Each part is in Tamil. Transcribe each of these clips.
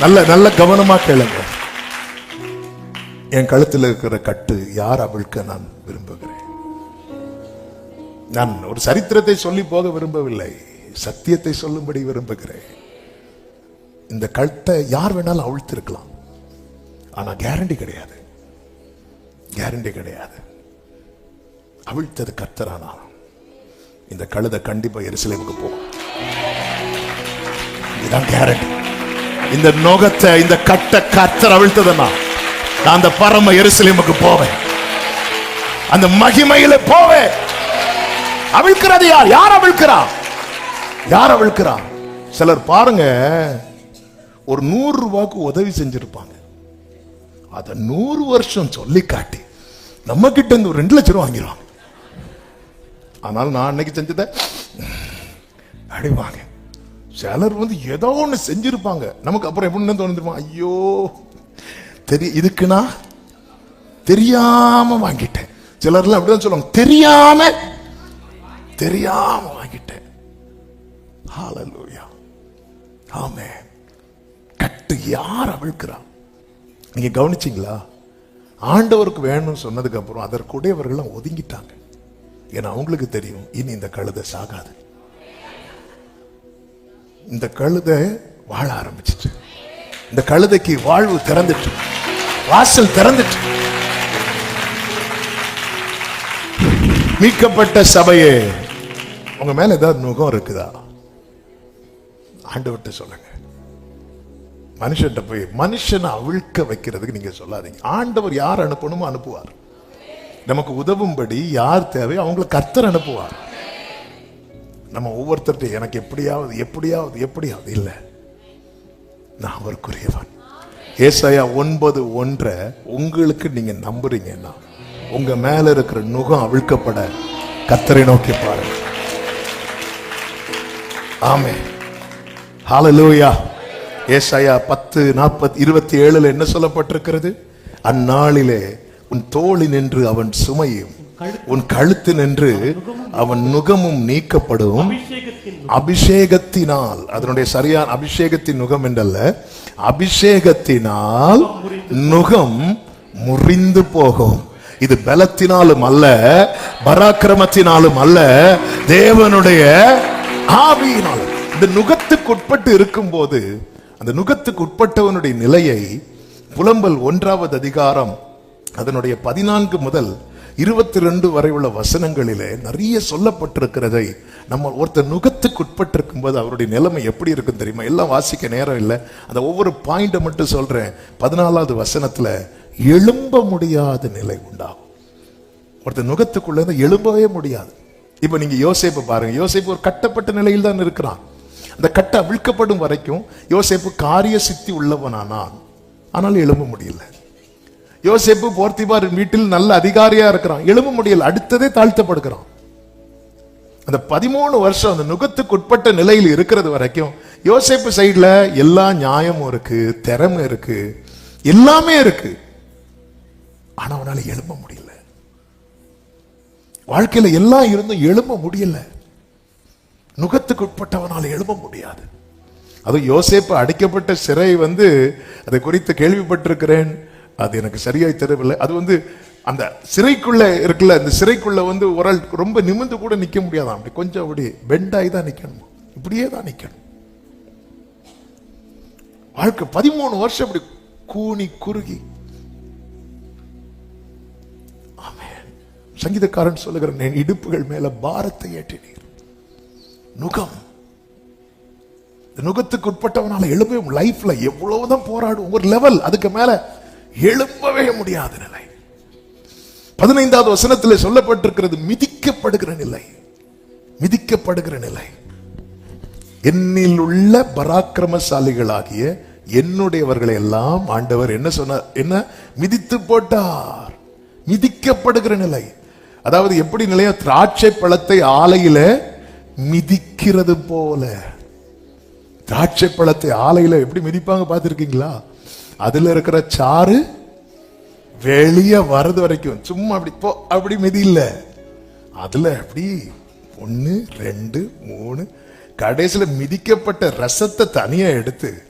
நல்ல நல்ல கவனமா கேளுங்க. என் கழுத்தில் இருக்கிற கட்டு யார் அவிழ்க்க நான் விரும்புகிறேன்? நான் ஒரு சரித்திரத்தை சொல்லி போக விரும்பவில்லை. சத்தியத்தை சொல்லும்படி விரும்புகிறேன். இந்த கழுத்தை யார் வேணாலும் அவிழ்த்திருக்கலாம். ஆனா கேரண்டி கிடையாது. கேரண்டி கிடையாது. அவிழ்த்தது கத்தரானா இந்த கழுதை கண்டிப்பா எருசலேமுக்கு போகும். இதுதான் கேரண்டி இந்த நோகத்தை இந்த கட்ட கத்தர் அவிழ்த்ததுன்னா நான் அந்த பரம எருசலேமுக்கு போவேன். அந்த மகிமையில போவேன். அவிழ்க்கிறது யார்? யார் அவிழ்க்கிறா? யார் அவிழ்க்கிறா? சிலர் பாருங்க ஒரு நூறு ரூபாய்க்கு உதவி செஞ்சிருப்பாங்க. அத நூறு வருஷம் சொல்லி காட்டி நம்ம கிட்ட இருந்து ஒரு ரெண்டு லட்சம் ரூபா வாங்கிடுவாங்க. ஆனால் நான் அன்னைக்கு செஞ்சதை அடிவாங்க சிலர் வந்து ஏதோ ஒன்று செஞ்சிருப்பாங்க. நமக்கு அப்புறம் எப்படின்னு தோணுமா ஐயோ தெரிய இதுக்குன்னா தெரியாம வாங்கிட்டேன். சிலர்லாம் அப்படிதான் சொல்லுவாங்க. தெரியாம தெரியாம வாங்கிட்டேன். ஹalleluya கட்டு யார் அவிழ்க்கிறா? நீங்க கவனிச்சீங்களா? ஆண்டவருக்கு வேணும்னு சொன்னதுக்கு அப்புறம் அதற்குடையவர்கள்லாம் ஒதுங்கிட்டாங்க. ஏன்னா அவங்களுக்கு தெரியும் இனி இந்த கழுதை சாகாது. இந்த கழுதை வாழ ஆரம்பிச்சிச்சு. இந்த கழுதைக்கு வாழ்வு திறந்துட்டு வாசல் திறந்துட்டு மீட்கப்பட்ட சபையே உங்க மேல ஏதாவது நுகம் இருக்குதா? ஆண்டவர்கிட்ட சொல்லுங்க. மனுஷன்ட்ட போய் மனுஷனை அவிழ்க்க வைக்கிறதுக்கு நீங்க சொல்லாதீங்க. ஆண்டவர் யார் அனுப்பணுமோ அனுப்புவார். நமக்கு உதவும்படி யார் தேவை அவங்களை கர்த்தர் அனுப்புவார். நம்ம ஒவ்வொருத்தர்கிட்ட எனக்கு எப்படியாவது எப்படியாவது எப்படியாவது இல்லை. நான் அவருக்குரியவன். ஏசாயா ஒன்பது ஒன்றை உங்களுக்கு நீங்க நம்புறீங்கன்னா உங்க மேல இருக்கிற நுகம் அவிழ்க்கப்பட கத்தரை நோக்கி பாருங்க. ஆமே ஹாலலூயா ஏசாயா பத்து நாற்பத்தி இருபத்தி ஏழுல என்ன சொல்லப்பட்டிருக்கிறது? அந்நாளிலே உன் தோழி நின்று அவன் சுமையும் உன் கழுத்து நின்று அவன் நுகமும் நீக்கப்படும். அபிஷேகத்தின் அபிஷேகத்தினால் அதனுடைய சரியான அபிஷேகத்தின் நுகம் என்றல்ல அபிஷேகத்தினால் நுகம் முறிந்து போகும். இது பலத்தினாலும் அல்ல பராக்கிரமத்தினாலும் அல்ல தேவனுடைய ஆவியினால். இந்த நுகத்துக்கு உட்பட்டு இருக்கும்போது அந்த நுகத்துக்கு உட்பட்டவனுடைய நிலையை புலம்பல் ஒன்றாவது அதிகாரம் அதனுடைய பதினான்கு முதல் இருபத்தி ரெண்டு வரை உள்ள வசனங்களிலே நிறைய சொல்லப்பட்டிருக்கிறதை நம்ம ஒருத்தர் நுகத்துக்கு உட்பட்டிருக்கும் போது அவருடைய நிலைமை எப்படி இருக்கும் தெரியுமா? எல்லாம் வாசிக்க நேரம் இல்லை. அந்த ஒவ்வொரு பாயிண்ட்டை மட்டும் சொல்றேன். பதினாலாவது வசனத்துல எழும்ப முடியாத நிலை உண்டாகும். ஒருத்தர் நுகத்துக்குள்ள எழும்பவே முடியாது. இப்ப நீங்க யோசிப்பை பாருங்க. யோசிப்பு ஒரு கட்டப்பட்ட நிலையில் தான் இருக்கிறான். அந்த கட்டை அவிழ்க்கப்படும் வரைக்கும் யோசிப்பு காரிய சித்தி உள்ளவனானான். ஆனால் எழும்ப முடியல. யோசேப்பு போர்த்திபார் வீட்டில் நல்ல அதிகாரியா இருக்கிறான். எழும்ப முடியல அடுத்ததே தாழ்த்தப்படுகிறான். அந்த பதிமூணு வருஷம் அந்த நுகத்துக்கு உட்பட்ட நிலையில் இருக்கிறது வரைக்கும் யோசேப்பு சைடுல எல்லா நியாயமும் இருக்கு திறமை இருக்கு எல்லாமே இருக்கு. ஆனா அவனால எழும்ப முடியல. வாழ்க்கையில எல்லாம் இருந்தும் எழும்ப முடியல. நுகத்துக்கு உட்பட்டவனால் எழும்ப முடியாது. அது யோசேப்பு அடைக்கப்பட்ட சிறை வந்து அதை குறித்து கேள்விப்பட்டிருக்கிறேன். அது எனக்கு சரியாய் தெரியவில்லை. அது வந்து அந்த சிறைக்குள்ள இருக்குல்ல அந்த சிறைக்குள்ள வந்து ஒரு ஆள் ரொம்ப நிமிர்ந்து கூட நிற்க முடியாதா அப்படி கொஞ்சம் அப்படி பெண்டாகி தான் நிற்கணும் இப்படியே தான் நிற்கணும் வாழ்க்கை பதிமூணு வருஷம் அப்படி கூனி குறுகி. சங்கீதக்காரன் சொல்லுகிறேன் என் இடுப்புகள் மேல பாரத்தை ஏற்றினீர். நுகம். இந்த நுகத்துக்கு உட்பட்டவனால எழும்பவே லைஃப்ல எவ்வளவுதான் போராடும் ஒரு லெவல் அதுக்கு மேல எழும்பவே முடியாத நிலை. பதினைந்தாவது வசனத்தில் சொல்லப்பட்டிருக்கிறது மிதிக்கப்படுகிற நிலை. மிதிக்கப்படுகிற நிலை. என்னில் உள்ள பராக்கிரமசாலிகளாகிய என்னுடையவர்களை எல்லாம் ஆண்டவர் என்ன சொன்னார்? என்ன? மிதித்து போட்டார். மிதிக்கப்படுகிற நிலை. அதாவது எப்படி நிலையா? திராட்சை பழத்தை ஆலையில மிதிக்கிறது போல. திராட்சை பழத்தை ஆலையில எப்படி மிதிப்பாங்க பார்த்திருக்கீங்களா? அதுல இருக்கிற சாறு வெளியே வர்றது வரைக்கும். சும்மா அப்படி போ அப்படி மிதி இல்லை. அதுல அப்படி ஒன்னு ரெண்டு மூணு கடைசியில மிதிக்கப்பட்ட ரசத்தை தனியா எடுத்து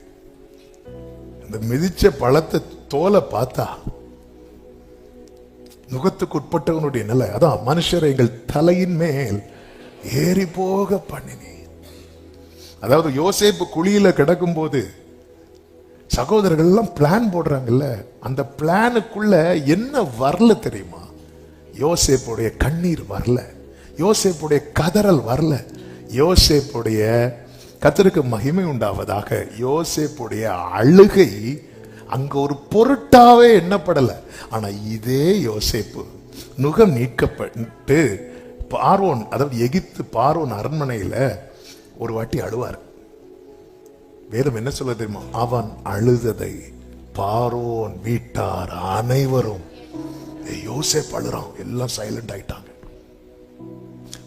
இந்த மிதிச்ச பழத்தை தோலை பார்த்தா நுகத்துக்கு உட்பட்டவனுடைய நிலை அதான் மனுஷரை எங்கள் தலையின் மேல் ஏறி போக பண்ணினேன். அதாவது யோசேப்பு குழியில கிடக்கும்போது போது சகோதரர்கள்லாம் பிளான் போடுறாங்கல்ல அந்த பிளானுக்குள்ள என்ன வரல தெரியுமா? யோசேப்புடைய கண்ணீர் வரல. யோசேப்புடைய கதறல் வரல. யோசேப்புடைய கத்தருக்கு மகிமை உண்டாவதாக யோசேப்புடைய அழுகை அங்க ஒரு பொருட்டாவே எண்ணப்படல. ஆனா இதே யோசேப்பு நுகம் நீக்கப்பட்டு பார்வோன் அதாவது எகிப்து பார்வோன் அரண்மனையில ஒரு வாட்டி அழுவார். வேதம் என்ன சொல்ல தெரியுமா? அவன் அழுததை பாரோன் வீட்டார் அனைவரும். யோசேப் அழுறான். எல்லாம் சைலண்ட் ஆயிட்டாங்க.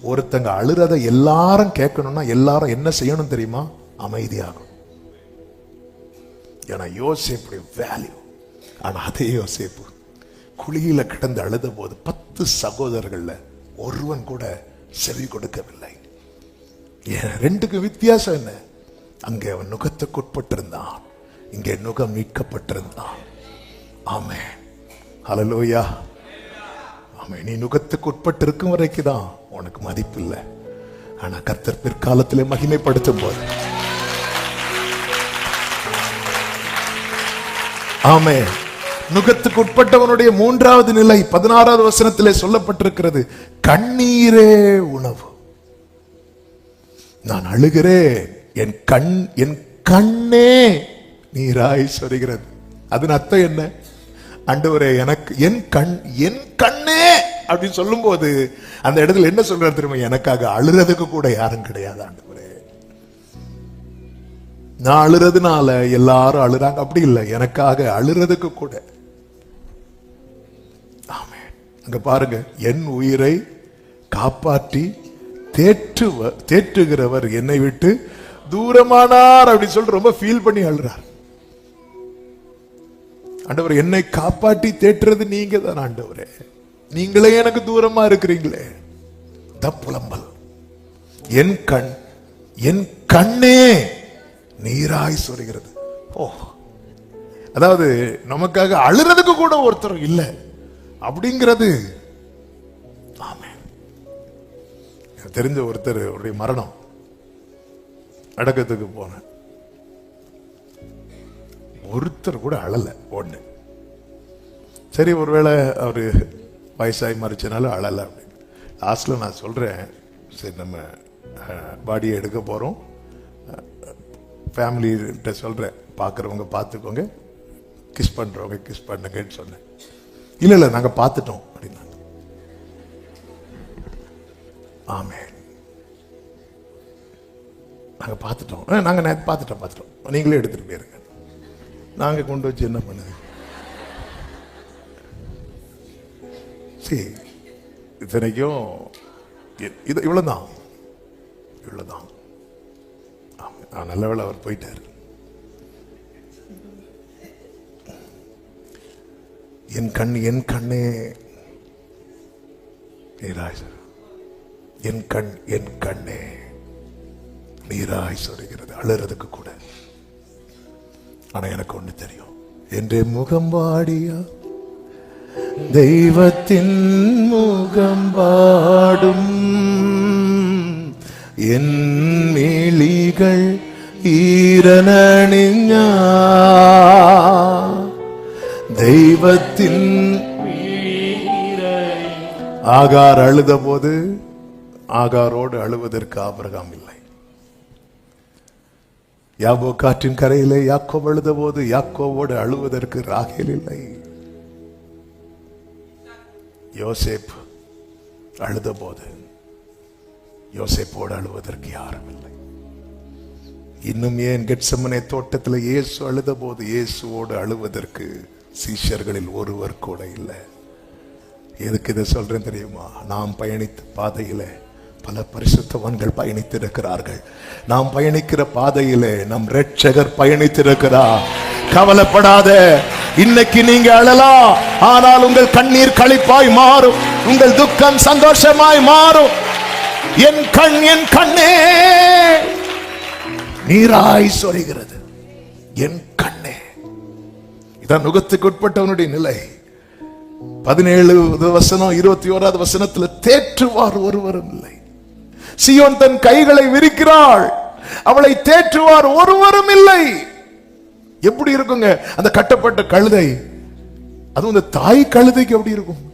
ஒருத்தங்க அழுறத எல்லாரும் கேட்கணும்னா எல்லாரும் என்ன செய்யணும் தெரியுமா? அமைதியாகும் ஏன்னா யோசேப்புடைய வேல்யூ ஆனா அதே யோசேப்பு. குழியில கிடந்து அழுத போது பத்து சகோதரர்கள்ல ஒருவன் கூட செவி கொடுக்கவில்லை. ஏன் ரெண்டுக்கு வித்தியாசம் என்ன? அங்கே அவன் நுகத்துக்கு உட்பட்டிருந்தான் இங்கே நுகம் மீட்கப்பட்டிருந்தான். ஆமே ஹலலோயா ஆமே நீ நுகத்துக்கு உட்பட்டு இருக்கும் வரைக்கும் தான் உனக்கு மதிப்பு இல்லை ஆனா கர்த்தர் பிற்காலத்திலே மகிமைப்படுத்தும் போது ஆமே நுகத்துக்கு உட்பட்டவனுடைய மூன்றாவது நிலை பதினாறாவது வசனத்திலே சொல்லப்பட்டிருக்கிறது கண்ணீரே உணவு. நான் அழுகிறேன். என் கண் என் கண்ணே நீராய் சொரிகிறது. அதன் அர்த்தம் என்ன? ஆண்டவரே எனக்கு என் கண் என் கண்ணே அப்படின்னு சொல்லும்போது அந்த இடத்துல என்ன சொல்றாரு தெரியுமா? எனக்காக அழுறதுக்கு கூட யாரும் கிடையாது ஆண்டவரே. நான் அழுறதுனால எல்லாரும் அழுறாங்க. அப்படி இல்லை. எனக்காக அழுறதுக்கு கூட. ஆமென். அங்க பாருங்க. என் உயிரை காப்பாற்றி தேற்றுவ தேற்றுகிறவர் என்னை விட்டு தூரமானார் அப்படின்னு சொல்லிட்டு ரொம்ப ஃபீல் பண்ணி அழுறார். ஆண்டவர் என்னை காப்பாற்றி தேற்றுறது நீங்க தான் ஆண்டவரே. நீங்களே எனக்கு தூரமா இருக்கிறீங்களே. த புலம்பல். என் கண் என் கண்ணே நீராய் சொல்கிறது ஓ. அதாவது நமக்காக அழுறதுக்கு கூட ஒருத்தர் இல்லை. அப்படிங்கிறது ஆமே எனக்கு தெரிஞ்ச ஒருத்தர் அவருடைய மரணம். அடக்கத்துக்கு போனேன். ஒருத்தர் கூட அழலை ஒன்று சரி ஒருவேளை அவர் வயசாகி மறிச்சனால அழலை அப்படின்னு. லாஸ்ட்டில் நான் சொல்கிறேன் சரி நம்ம பாடியை எடுக்க போகிறோம் ஃபேமிலிகிட்ட சொல்கிறேன் பார்க்குறவங்க பார்த்துக்கோங்க கிஸ் பண்ணுறவங்க கிஸ் பண்ணுங்கன்னு சொன்னேன். இல்லை இல்லை நாங்கள் பார்த்துட்டோம் அப்படின்னாங்க. ஆமே நாங்கள் பார்த்துட்டோம். ஆ, நாங்கள் நேற்று பார்த்துட்டோம் பார்த்துட்டோம். நீங்களே எடுத்துகிட்டு போயிருங்க. நாங்கள் கொண்டு வச்சு என்ன பண்ணுது? சரி இத்தனைக்கும் இ- இது இவ்வளவுதான். இவ்வளோதான் ஆமாம் ஆ, நல்ல வேலை அவர் போயிட்டார். என் கண் என் கண்ணே. நீராய் என் கண் என் கண்ணே. நீராய் சொருகிறது அழுறதுக்கு கூட. ஆனா எனக்கு ஒண்ணு தெரியும். என்று முகம் வாடியா? தெய்வத்தின் முகம் பாடும் என் மிழிகள் ஈரணிஞ தெய்வத்தின் ஆகார் அழுத போது ஆகாரோடு அழுவதற்கு ஆபிரகாம் இல்லை. யாபோ காற்றின் கரையிலே யாக்கோ அழுத போது யாக்கோவோடு அழுவதற்கு ராகேல் இல்லை. யோசேப் அழுத போது யோசேப்போடு அழுவதற்கு யாரும் இல்லை. இன்னும் ஏன் கெட்சமனை தோட்டத்தில் இயேசு அழுத போது இயேசுவோடு அழுவதற்கு சீஷர்களில் ஒருவர் கூட இல்லை. எதுக்கு இதை சொல்றேன் தெரியுமா? நாம் பயணித்த பாதையில் பல பரிசுத்தவான்கள் பயணித்திருக்கிறார்கள். நாம் பயணிக்கிற பாதையிலே நம் ரட்சகர் பயணித்திருக்கிறார். கவலைப்படாத இன்னைக்கு நீங்க அழலாம். ஆனால் உங்கள் கண்ணீர் கழிப்பாய் மாறும். உங்கள் துக்கம் சந்தோஷமாய் மாறும். என் கண் என் கண்ணே நீராய் சொரிகிறது. என் கண்ணே. இதான் நுகத்துக்கு உட்பட்டவனுடைய நிலை. பதினேழு வசனம் இருபத்தி ஓராவது வசனத்துல தேற்றுவார் ஒருவரும் இல்லை. சியோன் தன் கைகளை விரிக்கிறாள். அவளை தேற்றுவார் ஒருவரும் இல்லை. எப்படி இருக்குங்க? அந்த கட்டப்பட்ட கழுதை. அதுவும் இந்த தாய் கழுதைக்கு எப்படி இருக்கும்?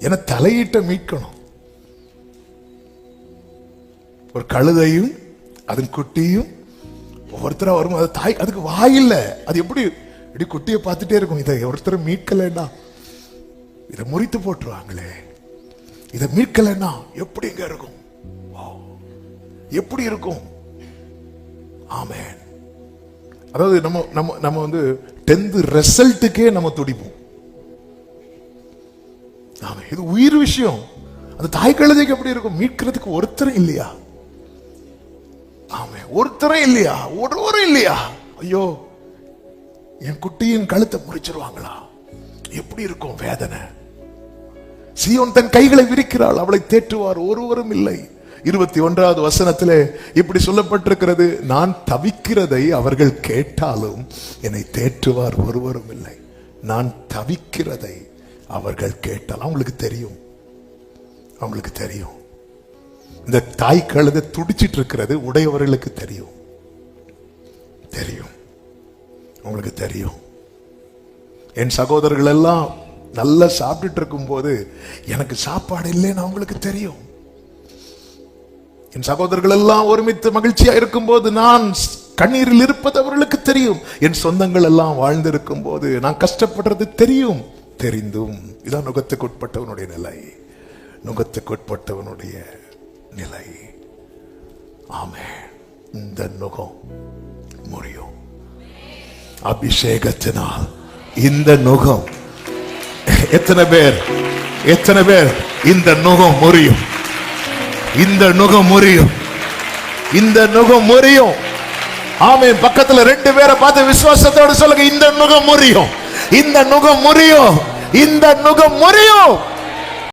என தலையிட்ட மீட்கணும். ஒரு கழுதையும் அதன் குட்டியும் ஒவ்வொருத்தரா வரும் அது தாய் அதுக்கு வாயில்ல. அது எப்படி? இப்படி குட்டியை பார்த்துட்டே இருக்கும். இதை ஒருத்தர் மீட்கலைன்னா இதை முறித்து போட்டுருவாங்களே. இதை மீட்கலைன்னா எப்படிங்க இருக்கும்? எப்படி இருக்கும்? ஆமேன். அதாவது நம்ம நம்ம நம்ம வந்து டென்த் ரிசல்ட்டுக்கே நம்ம துடிப்போம். ஆமா இது உயிர் விஷயம். அந்த தாய் கழுதைக்கு எப்படி இருக்கும்? மீட்கிறதுக்கு ஒருத்தரும் இல்லையா? ஆமே ஒருத்தரும் இல்லையா? ஒருவரும் இல்லையா? ஐயோ என் குட்டியின் கழுத்தை முறிச்சிருவாங்களா? எப்படி இருக்கும் வேதனை? சியோன் தன் கைகளை விரிக்கிறாள் அவளை தேற்றுவார் ஒருவரும் இல்லை. இருபத்தி ஒன்றாவது வசனத்திலே இப்படி சொல்லப்பட்டிருக்கிறது நான் தவிக்கிறதை அவர்கள் கேட்டாலும் என்னை தேற்றுவார் ஒருவரும் இல்லை. நான் தவிக்கிறதை அவர்கள் கேட்டால் அவங்களுக்கு தெரியும். அவங்களுக்கு தெரியும். இந்த தாய் கழுத துடிச்சிட்டு இருக்கிறது உடையவர்களுக்கு தெரியும். தெரியும். உங்களுக்கு தெரியும். என் சகோதரர்கள் எல்லாம் நல்லா சாப்பிட்டுட்டு இருக்கும்போது எனக்கு சாப்பாடு இல்லைன்னு அவங்களுக்கு தெரியும். என் சகோதரர்கள் எல்லாம் ஒருமித்து மகிழ்ச்சியா இருக்கும்போது நான் கண்ணீரில் இருப்பது அவர்களுக்கு தெரியும். என் சொந்தங்கள் எல்லாம் வாழ்ந்திருக்கும் போது நான் கஷ்டப்படுறது தெரியும். தெரிந்தும் இதான் நுகத்துக்கு உட்பட்டவனுடைய நிலை. நுகத்துக்கு உட்பட்டவனுடைய நிலை. ஆமே இந்த நுகம் முடியும் அபிஷேகத்தினால் இந்த நுகம் எத்தனை பேர்? எத்தனை பேர்? இந்த நுகம் முறியும். இந்த நுகம் முறியும். இந்த நுகம் முறியும். ஆமே பக்கத்துல ரெண்டு பேரை பார்த்து விசுவாசத்தோடு சொல்லுங்க. இந்த நுகம் முறியும். இந்த நுகம் முறியும். இந்த நுகம் முறியும்.